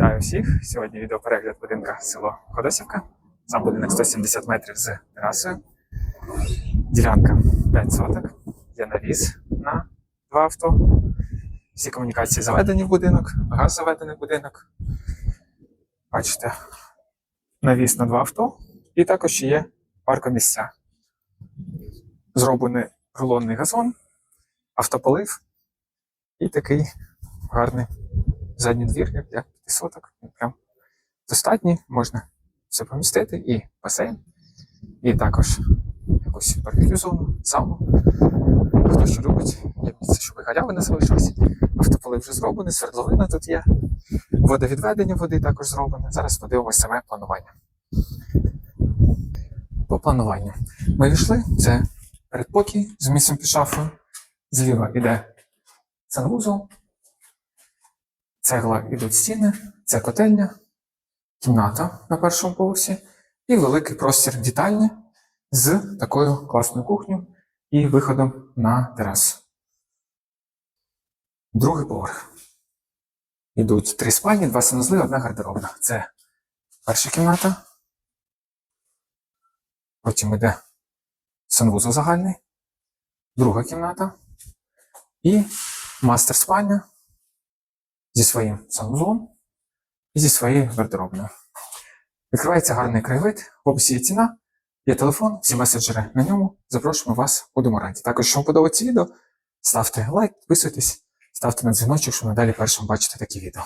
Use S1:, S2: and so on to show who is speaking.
S1: Вітаю всіх! Сьогодні відеоперегляд будинка село Ходосівка. Сам будинок 170 метрів з терасою. Ділянка 5 соток. Є навіс на два авто. Всі комунікації заведені в будинок, газ заведений в будинок. Бачите, навіс на два авто. І також є паркомісця. Зроблений рулонний газон, автополив і такий гарний задній двір, як для соток. Прям достатній, можна все помістити, і басейн, і також якусь барбекю зону, сауну. Хто що любить, є місце, щоб і халяви не залишилися. Автополив вже зроблений, свердловина тут є. Водовідведення води також зроблене. Зараз подивимося саме планування. По плануванню. Ми війшли, це передпокій з місцем під шафою. Зліва йде санвузол, цегла йдуть стіни, це котельня, кімната на першому поверсі і великий простір вітальні з такою класною кухнею і виходом на терасу. Другий поверх. Йдуть три спальні, два санузли, одна гардеробна. Це перша кімната. Потім йде санвузол загальний, друга кімната і мастер спальня зі своїм санузлом і зі своєю гардеробною. Відкривається гарний краєвид, в описі є ціна, є телефон, всі меседжери на ньому. Запрошуємо вас, у раді. Також, якщо вам подобається відео, ставте лайк, підписуйтесь, ставте на дзвіночок, щоб надалі першим бачити такі відео.